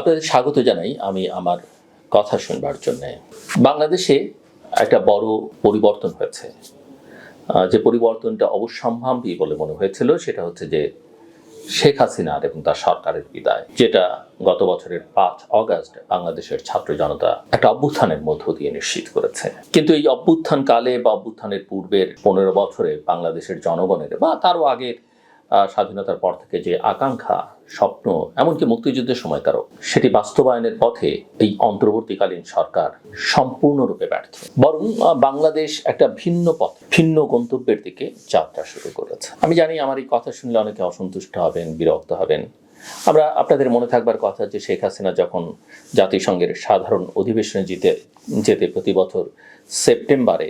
আপনাদের স্বাগত জানাই আমি আমার কথা শুনবার জন্য। বাংলাদেশে একটা বড় পরিবর্তন হয়েছে। যে পরিবর্তনটা অবশ্যম্ভাবী বলে মনে হয়েছিল সেটা হচ্ছে যে শেখ হাসিনার এবং তার সরকারের বিদায়, যেটা গত বছরের পাঁচ অগাস্ট বাংলাদেশের ছাত্র জনতা একটা অভ্যুত্থানের মধ্য দিয়ে নিশ্চিত করেছে। কিন্তু এই অভ্যুত্থান কালে বা অভ্যুত্থানের পূর্বের পনেরো বছরে বাংলাদেশের জনগণের বা তারও আগের স্বাধীনতার পর থেকে যে আকাঙ্ক্ষা স্বপ্ন, এমনকি মুক্তিযুদ্ধের সময় তারও সেটি বাস্তবায়নের পথে এই অন্তর্বর্তীকালীন সরকার সম্পূর্ণরূপে ব্যর্থ। বরং বাংলাদেশ একটা ভিন্ন পথ, ভিন্ন গন্তব্যের দিকে যাত্রা শুরু করেছে। আমি জানি আমার এই কথা শুনলে অনেকে অসন্তুষ্ট হবেন, বিরক্ত হবেন। আমরা আপনাদের মনে থাকবার কথা যে শেখ হাসিনা যখন জাতিসংঘের সাধারণ অধিবেশনে জিতে, যেতে প্রতি বছর সেপ্টেম্বরে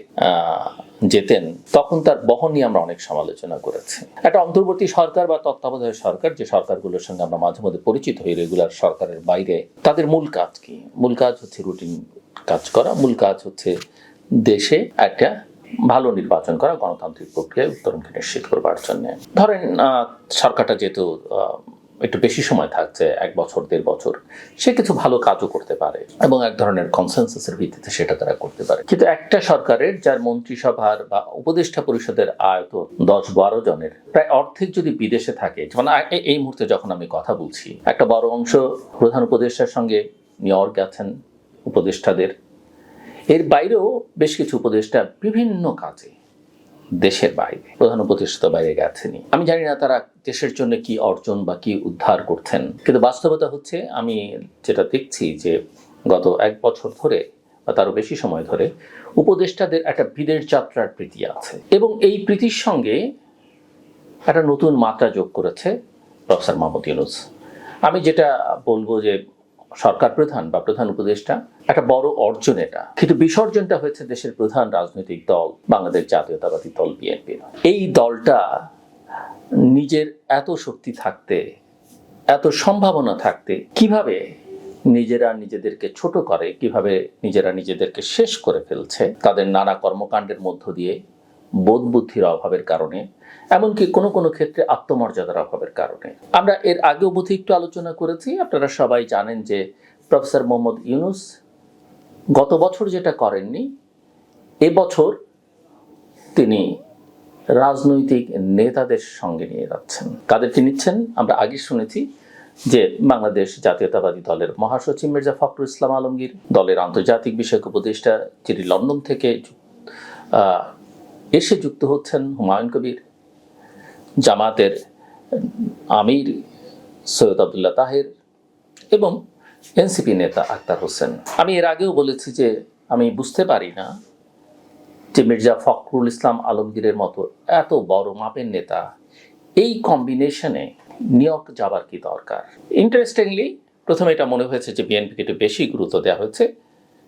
যেতেন, তখন তার বহন নিয়ে আমরা অনেক সমালোচনা করেছি। একটা অন্তর্বর্তী সরকার বা তত্ত্বাবধায়ক সরকার, যে সরকারগুলোর সঙ্গে আমরা মাঝে মধ্যে পরিচিত হই রেগুলার সরকারের বাইরে, তাদের মূল কাজ কি? মূল কাজ হচ্ছে রুটিন কাজ করা, মূল কাজ হচ্ছে দেশে একটা ভালো নির্বাচন করা, গণতান্ত্রিক প্রক্রিয়ায় উত্তরণকে নিশ্চিত করবার জন্য। ধরেন সরকারটা যেহেতু একটু বেশি সময় থাকছে, এক বছর, দেড় বছর, সে কিছু ভালো কাজও করতে পারে এবং এক ধরনের কনসেনসাসের ভিত্তিতে সেটা তারা করতে পারে। কিন্তু একটা সরকারের, যার মন্ত্রিসভার বা উপদেষ্টা পরিষদের আয়তন দশ বারো জনের, প্রায় অর্ধেক যদি বিদেশে থাকে, যেমন এই মুহূর্তে যখন আমি কথা বলছি, একটা বড় অংশ প্রধান উপদেষ্টার সঙ্গে নিউ ইয়র্ক গেছেন উপদেষ্টাদের। এর বাইরেও বেশ কিছু উপদেষ্টা বিভিন্ন কাজে দেশের বাইরে, প্রধান উপদেষ্টা বাইরে গেছেনি আমি জানি না তারা দেশের জন্য কি অর্জন বা কি উদ্ধার করছেন। কিন্তু বাস্তবতা হচ্ছে, আমি যেটা দেখছি যে গত এক বছর ধরে বা তারও বেশি সময় ধরে উপদেষ্টাদের একটা বিদের যাত্রার প্রীতি আছে। এবং এই প্রীতির সঙ্গে একটা নতুন মাত্রা যোগ করেছে প্রফেসর মোহাম্মদ ইউনুস। আমি যেটা বলব যে সরকার প্রধান বা প্রধান উপদেষ্টা, একটা বড় অর্জন এটা। কিন্তু বিসর্জনটা হয়েছে দেশের প্রধান রাজনৈতিক দল, বাংলাদেশ জাতীয়তাবাদী দল বিএনপি এই দলটা নিজের এত শক্তি থাকতে, এত সম্ভাবনা থাকতে, কীভাবে নিজেরা নিজেদেরকে ছোট করে, কীভাবে নিজেরা নিজেদেরকে শেষ করে ফেলছে, তাদের নানা কর্মকাণ্ডের মধ্য দিয়ে বোধ বুদ্ধির অভাবের কারণে, এমনকি কোনো কোনো ক্ষেত্রে আত্মমর্যাদার অভাবের কারণে। আমরা এর আগেও বোধহয় একটু আলোচনা করেছি। আপনারা সবাই জানেন যে প্রফেসর মোহাম্মদ ইউনুস গত বছর যেটা করেননি এবছর তিনি রাজনৈতিক নেতাদের সঙ্গে নিয়ে যাচ্ছেন। কাদেরকে নিচ্ছেন? আমরা আগে শুনেছি যে বাংলাদেশ জাতীয়তাবাদী দলের মহাসচিব মির্জা ফখরুল ইসলাম আলমগীর, দলের আন্তর্জাতিক বিষয়ক উপদেষ্টা যিনি লন্ডন থেকে এসে যুক্ত হচ্ছেন হুমায়ুন কবির, জামাতের আমির সৈয়দ আবদুল্লাহ তাহের এবং এনসিপি নেতা আক্তার হোসেন। আমি এর আগেও বলেছি যে আমি বুঝতে পারি না যে মির্জা ফখরুল ইসলাম আলমগীরের মতো এত বড় মাপের নেতা, এই কম্বিনেশনে নিয়োগ যাবার কি দরকার? ইন্টারেস্টিংলি প্রথমে এটা মনে হয়েছে যে বিএনপিকে একটু বেশি গুরুত্ব দেওয়া হয়েছে,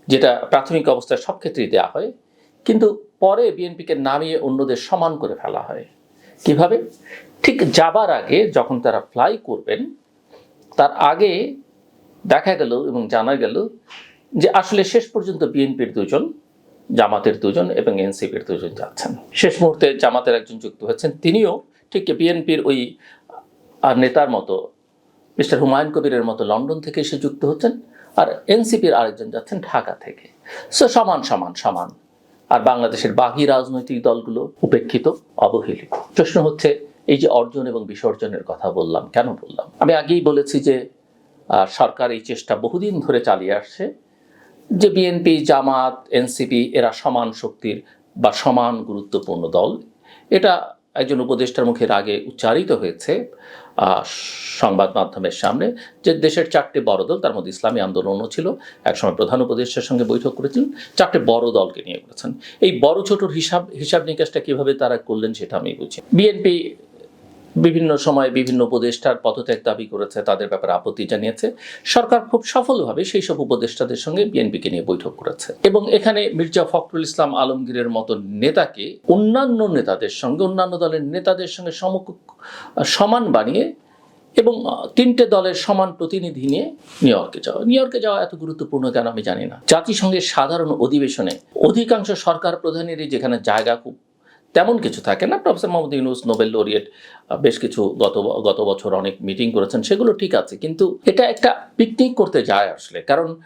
যেটা প্রাথমিক অবস্থায় সব ক্ষেত্রেই দেওয়া হয়। কিন্তু পরে বিএনপিকে নামিয়ে অন্যদের সমান করে ফেলা হয়। কীভাবে? ঠিক যাবার আগে যখন তারা ফ্লাই করবেন, তার আগে দেখা গেল এবং জানা গেল যে আসলে শেষ পর্যন্ত বিএনপির দুজন, জামাতের দুজন এবং এনসিপির দুজন যাচ্ছেন। শেষ মুহূর্তে জামাতের একজন যুক্ত হয়েছেন। তিনিও ঠিক বিএনপির ওই নেতার মতো, মিস্টার হুমায়ুন কবিরের মতো লন্ডন থেকে এসে যুক্ত হচ্ছেন আর এনসিপির আরেকজন যাচ্ছেন ঢাকা থেকে। সো সমান সমান সমান। আর বাংলাদেশের বাকি রাজনৈতিক দলগুলো উপেক্ষিত, অবহেলিত। প্রশ্ন হচ্ছে, এই যে অর্জন এবং বিসর্জনের কথা বললাম, কেন বললাম? আমি আগেই বলেছি যে সরকার এই চেষ্টা বহুদিন ধরে চালিয়ে আসছে যে বিএনপি, জামাত, এনসিপি, এরা সমান শক্তির বা সমান গুরুত্বপূর্ণ দল। এটা একজন উপদেষ্টার মুখের আগে উচ্চারিত হয়েছে। সংবাদ মাধ্যমের সামনে যে দেশের চারটি বড় দল, তার মধ্যে ইসলামী আন্দোলনও ছিল, একসময় প্রধান উপদেষ্টার সঙ্গে বৈঠক করেছিলেন, চারটে বড় দলকে নিয়ে করেছেন। এই বড় ছোটর হিসাব হিসাব নিকাশটা কীভাবে তারা করলেন সেটা আমি বুঝি বিএনপি বিভিন্ন সময়ে বিভিন্ন উপদেষ্টার পদত্যাগ দাবি করেছে, তাদের ব্যাপারে আপত্তি জানিয়েছে। সরকার খুব সফলভাবে সেই সব উপদেষ্টাদের সঙ্গে বিএনপিকে নিয়ে বৈঠক করেছে। এবং এখানে মির্জা ফখরুল ইসলাম আলমগীরের মতো নেতাকে অন্যান্য নেতাদের সঙ্গে, অন্যান্য দলের নেতাদের সঙ্গে সমকক্ষ সমান বানিয়ে এবং তিনটে দলের সমান প্রতিনিধি নিয়ে নিউ ইয়র্কে যাওয়া। নিউ ইয়র্কে যাওয়া এত গুরুত্বপূর্ণ কেন আমি জানি না। জাতিসংঘের সাধারণ অধিবেশনে অধিকাংশ সরকার প্রধানেরই যেখানে জায়গা খুব তেমন কিছু থাকে না। Professor Muhammad Yunus Nobel laureate বেশ কিছু গত গত বছর অনেক মিটিং করেছেন, সেগুলো ঠিক আছে। কিন্তু এটা একটা পিকনিক করতে যায় আসলে। কারণ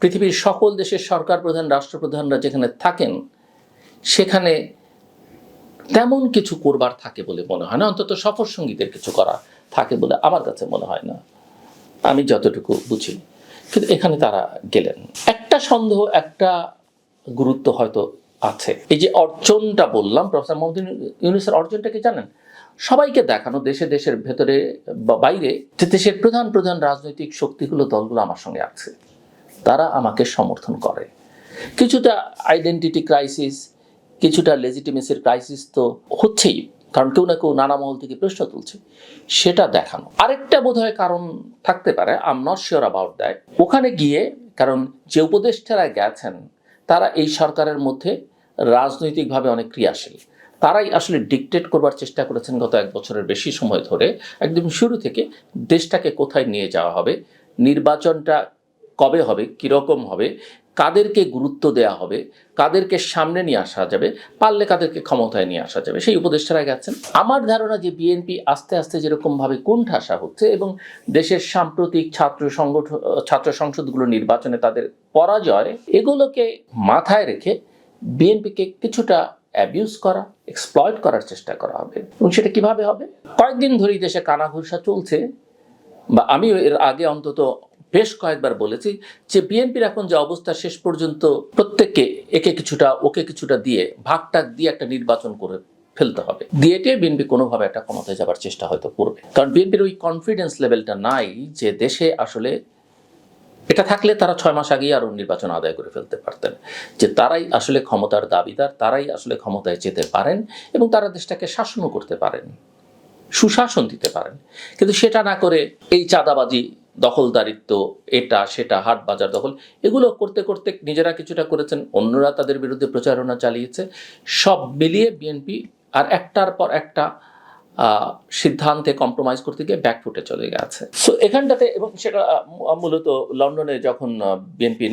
পৃথিবীর সকল দেশের সরকার প্রধান, রাষ্ট্রপ্রধানরা যেখানে থাকেন, সেখানে তেমন কিছু করবার থাকে বলে মনে হয় না। অন্তত সফর সঙ্গীতের কিছু করা থাকে বলে আমার কাছে মনে হয় না। আমি যতটুকু বুঝি। কিন্তু এখানে তারা গেলেন। একটা সন্দেহ, একটা গুরুত্ব হয়তো আছে। এই যে অর্জনটা বললাম, প্রফেসর মোহাম্মদ ইউনুসের অর্জনটা কি জানেন? সবাইকে দেখানো দেশে দেশের ভেতরে বা বাইরে যে দেশের প্রধান প্রধান রাজনৈতিক শক্তিগুলো, দলগুলো আমার সঙ্গে আছে। তারা আমাকে সমর্থন করে। কিছুটা আইডেন্টিটি ক্রাইসিস কিছুটা লেজিটিমেসির ক্রাইসিস তো হচ্ছেই, কারণ কেউ না কেউ নানা মহল থেকে প্রশ্ন তুলছে, সেটা দেখানো। আরেকটা বোধহয় কারণ থাকতে পারে I'm not sure about that ওখানে গিয়ে, কারণ যে উপদেষ্টারা গেছেন, তারা এই সরকারের মধ্যে রাজনৈতিকভাবে অনেক ক্রিয়াশীল। তারাই আসলে ডিকটেট করবার চেষ্টা করেছেন গত এক বছরের বেশি সময় ধরে। একদম শুরু থেকে দেশটাকে কোথায় নিয়ে যাওয়া হবে, নির্বাচনটা কবে হবে, কীরকম হবে, কাদেরকে গুরুত্ব দেওয়া হবে, কাদেরকে সামনে নিয়ে আসা যাবে, পারলে কাদেরকে ক্ষমতায় নিয়ে আসা যাবে, সেই উপদেষ্টারা গেছেন আমার ধারণা যে বিএনপি আস্তে আস্তে যেরকমভাবে কুণ্ঠাসা হচ্ছে এবং দেশের সাম্প্রতিক ছাত্র সংগঠন ছাত্র সংসদগুলো নির্বাচনে তাদের পরাজয়, এগুলোকে মাথায় রেখে বিএনপিকে কিছুটা অ্যাবিউজ করা এক্সপ্লয়েড করার চেষ্টা করা হবে। এবং সেটা কীভাবে হবে? কয়েকদিন ধরেই দেশে কানাঘুষা চলছে বা আমিও এর আগে অন্তত বেশ কয়েকবার বলেছি যে বিএনপির এখন যে অবস্থা শেষ পর্যন্ত প্রত্যেককে একে কিছুটা, ওকে কিছুটা দিয়ে ভাগটাক দিয়ে একটা নির্বাচন করে ফেলতে হবে। দিয়েটে বিএনপি কোনোভাবে একটা ক্ষমতায় যাবার চেষ্টা হয়তো করবে। কারণ বিএনপির ওই কনফিডেন্স লেভেলটা নাই যে দেশে আসলে এটা থাকলে তারা ছয় মাস আগেই আরও নির্বাচন আদায় করে ফেলতে পারতেন যে তারাই আসলে ক্ষমতার দাবিদার, তারাই আসলে ক্ষমতায় যেতে পারেন এবং তারা দেশটাকে শাসনও করতে পারেন, সুশাসন দিতে পারেন। কিন্তু সেটা না করে এই চাঁদাবাজি, দখলদারিত্ব, এটা, সেটা, হাট বাজার দখল, এগুলো করতে করতে নিজেরা কিছুটা করেছেন, অন্যরা তাদের বিরুদ্ধে প্রচারণা চালিয়েছে। সব মিলিয়ে বিএনপি আর একটার পর একটা সিদ্ধান্তে কম্প্রোমাইজ করতে গিয়ে ব্যাকফুটে চলে গেছে। সো এখানটাতে এবং সেটা মূলত লন্ডনে যখন বিএনপি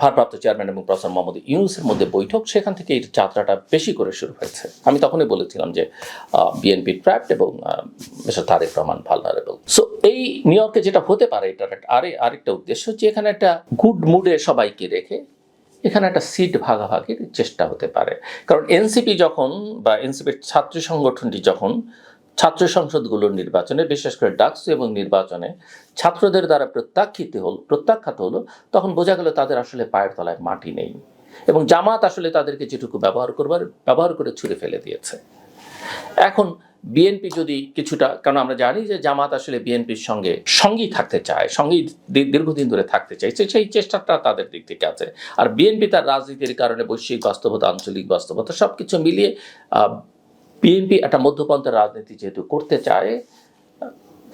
ভারপ্রাপ্ত চেয়ারম্যান এবং প্রফেসর মোহাম্মদ ইউনুসের মধ্যে বৈঠক, সেখান থেকে এই যাত্রাটা বেশি করে শুরু হয়েছে। আমি তখনই বলেছিলাম যে বিএনপি ট্র্যাপড এবং mister Tarique Rahman vulnerable so এই নিউ ইয়র্কে যেটা হতে পারে এটার আরে আরেকটা উদ্দেশ্য হচ্ছে এখানে একটা গুড মুডে সবাইকে রেখে এখানে একটা সিট ভাগাভাগির চেষ্টা হতে পারে। কারণ এনসিপি যখন বা এনসিপির ছাত্র সংগঠনটি যখন ছাত্র সংসদগুলোর নির্বাচনে, বিশেষ করে ডাকসু এবং নির্বাচনে ছাত্রদের দ্বারা প্রত্যাখ্যিত হল প্রত্যাখ্যাত হলো, তখন বোঝা গেল তাদের আসলে পায়ের তলায় মাটি নেই এবং জামাত আসলে তাদেরকে যেটুকু ব্যবহার করবার ব্যবহার করে ছুঁড়ে ফেলে দিয়েছে। এখন বিএনপি যদি কিছুটা, কারণ আমরা জানি যে জামাত আসলে বিএনপির সঙ্গে সঙ্গী থাকতে চায়, সঙ্গী দীর্ঘদিন ধরে থাকতে চাইছে সেই চেষ্টাটা তাদের দিক থেকে আছে। আর বিএনপি তার রাজনীতির কারণে বৈশ্বিক বাস্তবতা, আঞ্চলিক বাস্তবতা সব কিছু মিলিয়ে বিএনপি একটা মধ্যপন্থার রাজনীতি যেহেতু করতে চায়,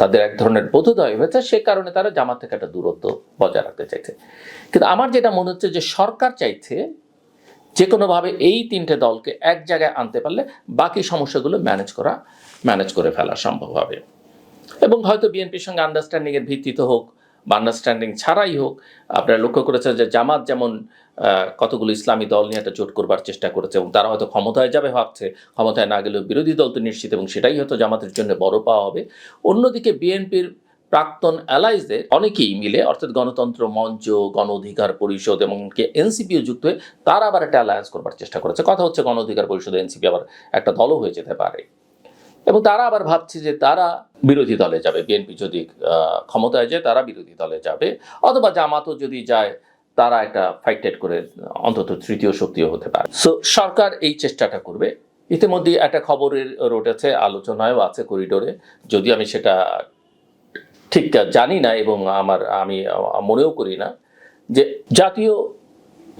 তাদের এক ধরনের বোধোদয় হয়েছে, সে কারণে তারা জামাত থেকে একটা দূরত্ব বজায় রাখতে চাইছে। কিন্তু আমার যেটা মনে হচ্ছে যে সরকার চাইছে যে কোনোভাবে এই তিনটে দলকে এক জায়গায় আনতে পারলে বাকি সমস্যাগুলো ম্যানেজ করা ম্যানেজ করে ফেলা সম্ভব হবে। এবং হয়তো বিএনপির সঙ্গে আন্ডারস্ট্যান্ডিং এর ভিত্তিতে হোক বা আন্ডারস্ট্যান্ডিং ছাড়াই হোক, আপনারা লক্ষ্য করেছেন যে জামাত যেমন কতগুলো ইসলামী দল নিয়ে একটা জোট করবার চেষ্টা করেছে এবং তারা হয়তো ক্ষমতায় যাবে ভাবছে, ক্ষমতায় না গেলেও বিরোধী দল তো নিশ্চিত এবং সেটাই হয়তো জামাতের জন্য বড় পাওয়া হবে। অন্যদিকে বিএনপির প্রাক্তন অ্যালাইজদের অনেকেই মিলে, অর্থাৎ গণতন্ত্র মঞ্চ, গণ অধিকার পরিষদ এবং এনসিপিও যুক্ত হয়ে তারা আবার একটা অ্যালায়েন্স করবার চেষ্টা করেছে। কথা হচ্ছে গণ অধিকার পরিষদ, এনসিপি আবার একটা দলও হয়ে যেতে পারে। এবং তারা আবার ভাবছে যে তারা বিরোধী দলে যাবে। বিএনপি যদি ক্ষমতায় যায়, তারা বিরোধী দলে যাবে। অথবা জামাতও যদি যায়, তারা একটা ফাইটেড করে, অন্তত তৃতীয় শক্তিও হতে পারে। সো সরকার এই চেষ্টাটা করবে। ইতিমধ্যে একটা খবরের রটেছে আলোচনায়ও আছে করিডোরে যদি আমি সেটা ঠিক জানি না এবং আমার, আমি, মনেও করি না যে জাতীয়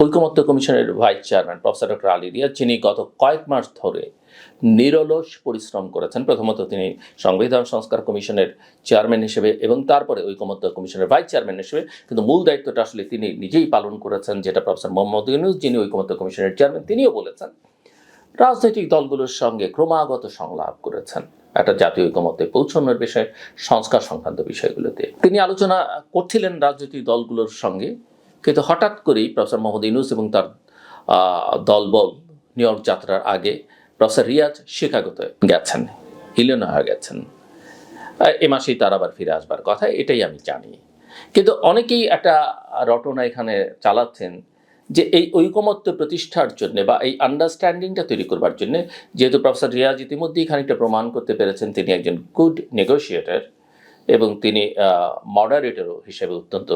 ঐকমত্য কমিশনের vice chairman professor doctor Ali Riaz, যিনি গত কয়েক মাস ধরে নিরলস পরিশ্রম করেছেন। প্রথমত তিনি সংবিধান সংস্কার কমিশনের চেয়ারম্যান হিসেবে এবং তারপরে ঐকমত্য কমিশনের ভাইস চেয়ারম্যান হিসেবে। কিন্তু মূল দায়িত্বটা আসলে তিনি নিজেই পালন করেছেন, যেটা প্রফেসর মোহাম্মদ ইউনুস, যিনি ঐকমত্য কমিশনের চেয়ারম্যান, তিনিও বলেছেন। রাজনৈতিক দলগুলোর সঙ্গে ক্রমাগত সংলাপ করেছেন। একটা জাতীয় ঐকমত্যে পৌঁছানোর বিষয়ে, সংস্কার সংক্রান্ত বিষয়গুলোতে। তিনি আলোচনা করছিলেন রাজনৈতিক দলগুলোর সঙ্গে, কিন্তু হঠাৎ করেই প্রফেসর মোহাম্মদ ইউনুস এবং তার দলবল নিউ ইয়র্ক যাত্রার আগে প্রফেসর রিয়াজ শিকাগোতে গেছেন ইলিনয় গেছেন। এ মাসেই তার আবার ফিরে আসবার কথা, এটাই আমি জানি। কিন্তু অনেকেই একটা রটনা এখানে চালাচ্ছেন যে এই ঐকমত্য প্রতিষ্ঠার জন্য বা এই আন্ডারস্ট্যান্ডিংটা তৈরি করবার জন্য যেহেতু প্রফেসর রিয়াজ ইতিমধ্যেই খানিকটা প্রমাণ করতে পেরেছেন, তিনি একজন গুড নেগোশিয়েটর এবং তিনি মডারেটরও হিসেবে অত্যন্ত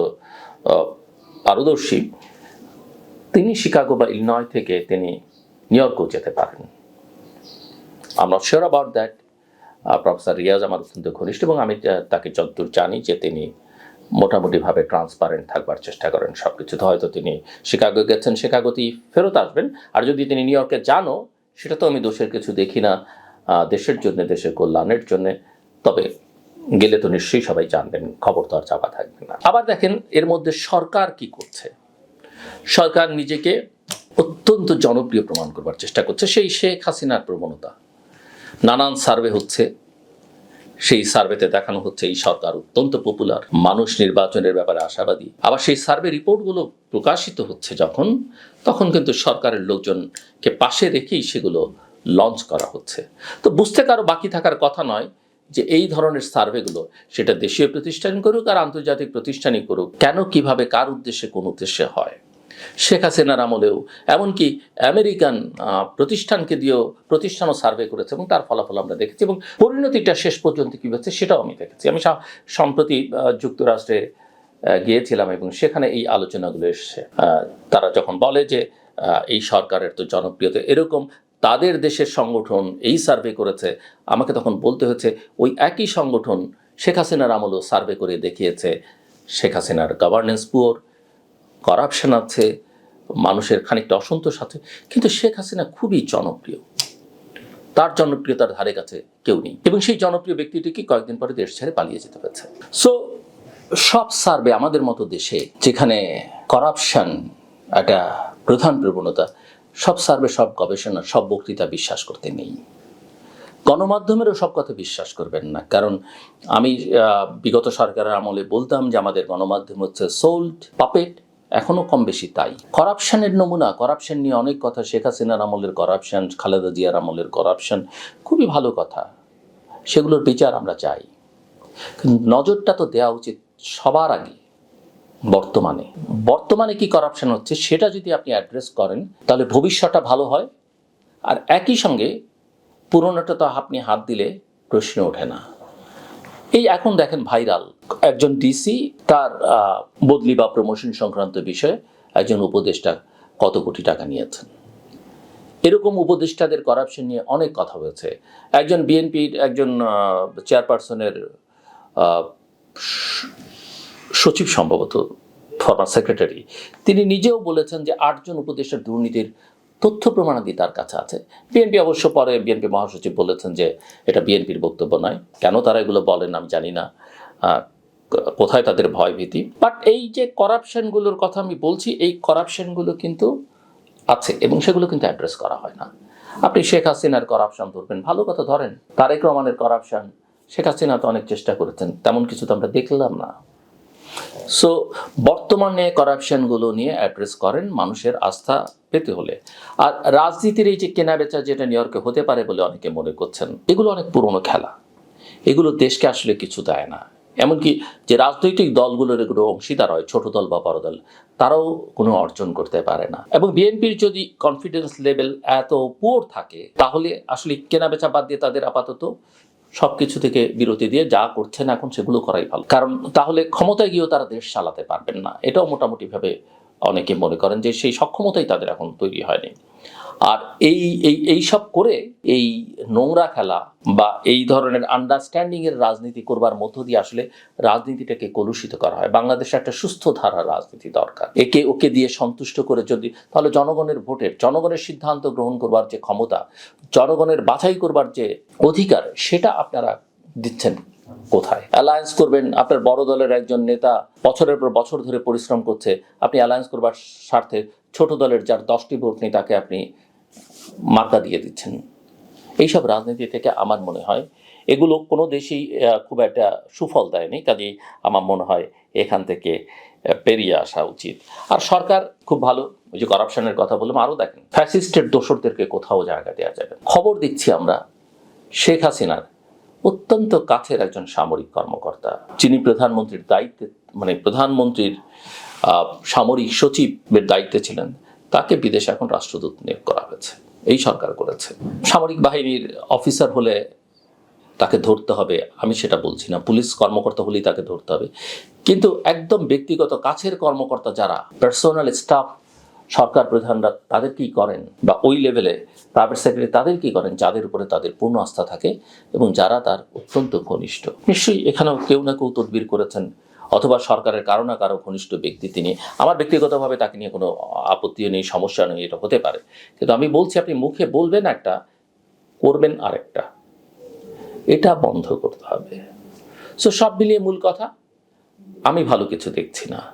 পারদর্শী। তিনি শিকাগো বা ইলনয় থেকে তিনি নিউ ইয়র্কও যেতে পারেন। আমরা sure about that professor Riaz আমার অত্যন্ত ঘনিষ্ঠ এবং আমি তাকে যতদূর জানি যে তিনি মোটামুটিভাবে ট্রান্সপারেন্ট থাকবার চেষ্টা করেন সব কিছুতে হয়তো তিনি শিকাগো গেছেন, শিকাগোতেই ফেরত আসবেন। আর যদি তিনি নিউ ইয়র্কে জানো সেটা তো আমি দোষের কিছু দেখি না। দেশের জন্য, দেশের কল্যাণের জন্য। তবে গেলে তো নিশ্চয়ই সবাই জানবেন, খবর তো আর চাপা থাকবে না। আবার দেখেন, এর মধ্যে সরকার কি করছে? সরকার নিজেকে অত্যন্ত জনপ্রিয় প্রমাণ করবার চেষ্টা করছে, সেই শেখ হাসিনার প্রবণতা। নানান সার্ভে হচ্ছে। সেই সার্ভেতে দেখানো হচ্ছে এই সরকার অত্যন্ত পপুলার মানুষ নির্বাচনের ব্যাপারে আশাবাদী। আবার সেই সার্ভে রিপোর্টগুলো প্রকাশিত হচ্ছে যখন, তখন কিন্তু সরকারের লোকজনকে পাশে রেখেই সেগুলো লঞ্চ করা হচ্ছে। তো বুঝতে কারও বাকি থাকার কথা নয় যে এই ধরনের সার্ভেগুলো সেটা দেশীয় প্রতিষ্ঠান করুক আর আন্তর্জাতিক প্রতিষ্ঠানই করুক, কেন, কীভাবে, কার উদ্দেশ্যে, কোন উদ্দেশ্যে হয়। শেখ হাসিনার আমলেও। এমনকি আমেরিকান প্রতিষ্ঠানকে দিয়েও প্রতিষ্ঠানও সার্ভে করেছে এবং তার ফলাফল আমরা দেখেছি এবং পরিণতিটা শেষ পর্যন্ত কী হচ্ছে সেটাও আমি দেখেছি। আমি সম্প্রতি যুক্তরাষ্ট্রে গিয়েছিলাম এবং সেখানে এই আলোচনাগুলো এসছে। তারা যখন বলে যে এই সরকারের তো জনপ্রিয়তা, এরকম তাদের দেশের সংগঠন এই সার্ভে করেছে, আমাকে তখন বলতে হচ্ছে, ওই একই সংগঠন শেখ হাসিনার আমলও সার্ভে করে দেখিয়েছে শেখ হাসিনার গভর্নেন্স পুয়ার করাপশন আছে, মানুষের খানিকটা অসন্তোষ আছে, কিন্তু শেখ হাসিনা খুবই জনপ্রিয়। তার জনপ্রিয়তার ধারে কাছে কেউ নেই। এবং সেই জনপ্রিয় ব্যক্তিটিকে কয়েকদিন পরে দেশ ছেড়ে পালিয়ে যেতে হয়েছে সো সব সার্ভে আমাদের মতো দেশে যেখানে করাপশন একটা প্রধান প্রবণতা, সব সার্ভে, সব গবেষণা, সব বক্তৃতা বিশ্বাস করতে নেই। গণমাধ্যমেরও সব কথা বিশ্বাস করবেন না। কারণ আমি বিগত সরকারের আমলে বলতাম যে আমাদের গণমাধ্যম হচ্ছে সোল্ড পাপেট এখনও কম বেশি তাই। করাপশনের নমুনা, করাপশন নিয়ে অনেক কথা শেখ হাসিনার আমলের করাপশন, খালেদা জিয়ার আমলের করাপশন, খুবই ভালো কথা। সেগুলোর বিচার আমরা চাই। নজরটা তো দেওয়া উচিত সবার আগে, বর্তমানে। বর্তমানে কি করাপশন হচ্ছে সেটা যদি আপনি অ্যাড্রেস করেন, তাহলে ভবিষ্যৎটা ভালো হয়। আর একই সঙ্গে পুরনোটা তো আপনি হাত দিলে প্রশ্ন ওঠে না। এই এখন দেখেন ভাইরাল একজন ডিসি তার বদলি বা প্রমোশন সংক্রান্ত বিষয়ে একজন উপদেষ্টা কত কোটি টাকা নিয়েছেন। এরকম উপদেষ্টাদের করাপশন নিয়ে অনেক কথা হয়েছে। একজন বিএনপির একজন চেয়ারপারসনের সচিব সম্ভবত ফর্মার সেক্রেটারি তিনি নিজেও বলেছেন যে আটজন উপদেষ্টার দুর্নীতির তথ্য প্রমাণাদি তার কাছে আছে। বিএনপি অবশ্য পরে বিএনপি মহাসচিব বলেছেন যে এটা বিএনপির বক্তব্য নয়। কেন তারা এগুলো বলেন আমি জানি না। কোথায় তাদের ভয় ভীতি বাট এই যে করাপশনগুলোর কথা আমি বলছি, এই করাপশনগুলো কিন্তু আছে এবং সেগুলো কিন্তু অ্যাড্রেস করা হয় না। আপনি শেখ হাসিনার করাপশন ধরবেন, ভালো কথা ধরেন। তারেক রহমানের করাপশন শেখ হাসিনা তো অনেক চেষ্টা করেছেন, তেমন কিছু তো আমরা দেখলাম না। সো বর্তমানে করাপশনগুলো নিয়ে অ্যাড্রেস করেন মানুষের আস্থা পেতে হলে। আর রাজনীতির এই যে কেনাবেচা যেটা নিউ ইয়র্কে হতে পারে বলে অনেকে মনে করছেন, এগুলো অনেক পুরনো খেলা। এগুলো দেশকে আসলে কিছু দেয় না। এমনকি যে রাজনৈতিক দলগুলোর এগুলো অংশীদার হয়, ছোট দল বা বড় দল, তারাও কোনো অর্জন করতে পারে না। এবং বিএনপির যদি কনফিডেন্স লেভেল এত পুয়ার থাকে, তাহলে আসলে কেনাবেচা বাদ দিয়ে তাদের আপাতত সব কিছু থেকে বিরতি দিয়ে যা করছেন এখন সেগুলো করাই ভালো। কারণ তাহলে ক্ষমতায় গিয়েও তারা দেশ চালাতে পারবেন না। এটাও মোটামুটিভাবে অনেকে মনে করেন যে সেই সক্ষমতাই তাদের এখন তৈরি হয়নি। আর এই এই এই সব করে এই নোংরা খেলা বা এই ধরনের আন্ডারস্ট্যান্ডিং এর রাজনীতি করবার মধ্য দিয়ে আসলে রাজনীতিটাকে কলুষিত করা হয়। বাংলাদেশে একটা সুস্থ ধারার রাজনীতি দরকার। একে ওকে দিয়ে সন্তুষ্ট করে যদি, তাহলে জনগণের ভোটের, জনগণের সিদ্ধান্ত গ্রহণ করবার যে ক্ষমতা, জনগণের বাছাই করবার যে অধিকার, সেটা আপনারা দিচ্ছেন কোথায়? অ্যালায়েন্স করবেন আপনার বড় দলের একজন নেতা, বছরের পর বছর ধরে পরিশ্রম করছে, আপনি অ্যালায়েন্স করবার স্বার্থে ছোট দলের যার দশটি ভোট নেই তাকে আপনি মার্কা দিয়ে দিচ্ছেন। এইসব রাজনীতি থেকে আমার মনে হয় এগুলো কোনো দেশেই খুব একটা সুফল দেয়নি, কাজেই আমার মনে হয় এখান থেকে পেরিয়ে আসা উচিত। আর সরকার খুব ভালো, ওই যে করাপশনের কথা বললাম আরও দেখেন ফ্যাসিস্টের দোসরদেরকে কোথাও জায়গা দেওয়া যাবে খবর দিচ্ছি আমরা, শেখ হাসিনার অত্যন্ত কাছের একজন সামরিক কর্মকর্তা। যিনি প্রধানমন্ত্রীর দায়িত্বে মানে প্রধানমন্ত্রীর সামরিক সচিবের দায়িত্বে ছিলেন, তাকে বিদেশে এখন রাষ্ট্রদূত নিয়োগ করা হয়েছে। এই সরকার করেছে। সামরিক বাহিনীর অফিসার হলে তাকে ধরতে হবে, আমি সেটা বলছি না। পুলিশ কর্মকর্তা হলেই তাকে ধরতে হবে। কিন্তু একদম ব্যক্তিগত কাছের কর্মকর্তা যারা পার্সোনাল স্টাফ সরকার প্রধানরা তাদের কি করেন বা ওই লেভেলে প্রাইভেট সেক্রেটারি তাদের কি করেন যাদের উপরে তাদের পূর্ণ আস্থা থাকে এবং যারা তার অত্যন্ত ঘনিষ্ঠ। নিশ্চয়ই এখানেও কেউ না কেউ তদবির করেছেন অথবা সরকারের কারও না কারও ঘনিষ্ঠ ব্যক্তি তিনি। আমার ব্যক্তিগতভাবে তাকে নিয়ে কোনো আপত্তিও নেই, সমস্যা নেই, এটা হতে পারে। কিন্তু আমি বলছি, আপনি মুখে বলবেন একটা, করবেন আরেকটা। এটা বন্ধ করতে হবে। সো সব মিলিয়ে মূল কথা, আমি ভালো কিছু দেখছি না।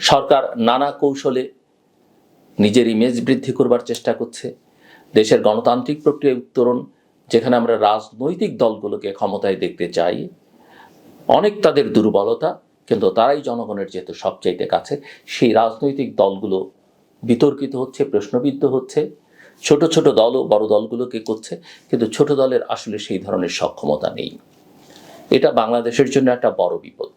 সরকার নানা কৌশলে নিজের ইমেজ বৃদ্ধি করবার চেষ্টা করছে। দেশের গণতান্ত্রিক প্রক্রিয়া উত্তরণ, যেখানে আমরা রাজনৈতিক দলগুলোকে ক্ষমতায় দেখতে চাই, অনেক তাদের দুর্বলতা, কিন্তু তারাই জনগণের যেহেতু সবচাইতে কাছে, সেই রাজনৈতিক দলগুলো বিতর্কিত হচ্ছে, প্রশ্নবিদ্ধ হচ্ছে। ছোট ছোট দলও বড় দলগুলোকে করছে, কিন্তু ছোট দলের আসলে সেই ধরনের সক্ষমতা নেই। এটা বাংলাদেশের জন্য একটা বড় বিপদ।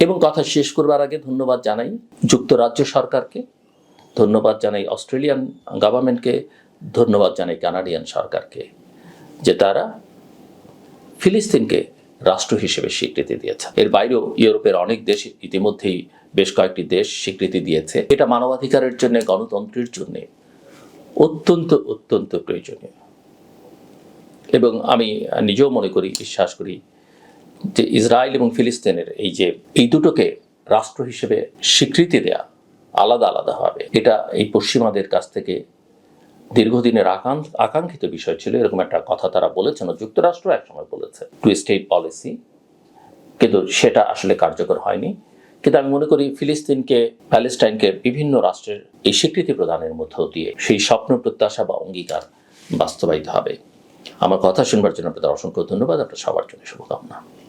এবং কথা শেষ করবার আগে ধন্যবাদ জানাই যুক্তরাজ্য সরকারকে। ধন্যবাদ জানাই অস্ট্রেলিয়ান গভর্নমেন্টকে ধন্যবাদ জানাই কানাডিয়ান সরকারকে, যে তারা ফিলিস্তিনকে রাষ্ট্র হিসেবে স্বীকৃতি দিয়েছে। এর বাইরেও ইউরোপের অনেক দেশ ইতিমধ্যেই বেশ কয়েকটি দেশ স্বীকৃতি দিয়েছে। এটা মানবাধিকারের জন্য, গণতন্ত্রের জন্য অত্যন্ত অত্যন্ত প্রয়োজনীয়। এবং আমি নিজেও মনে করি, বিশ্বাস করি যে ইসরায়েল এবং ফিলিস্তিনের এই যে, এই দুটোকে রাষ্ট্র হিসেবে স্বীকৃতি দেয়া আলাদা আলাদা হবে। এটা এই পশ্চিমাদের কাছ থেকে দীর্ঘদিনের আকাঙ্ক আকাঙ্ক্ষিত বিষয় ছিল। এরকম একটা কথা তারা বলেছেন যুক্তরাষ্ট্র একসময় বলেছে। টু স্টেট পলিসি কিন্তু সেটা আসলে কার্যকর হয়নি। কিন্তু আমি মনে করি ফিলিস্তিনকে, প্যালেস্টাইনকে বিভিন্ন রাষ্ট্রের এই স্বীকৃতি প্রদানের মধ্য দিয়ে সেই স্বপ্ন, প্রত্যাশা বা অঙ্গীকার বাস্তবায়িত হবে। আমার কথা শুনবার জন্য আপনাদের অসংখ্য ধন্যবাদ। আপনার সবার জন্য শুভকামনা।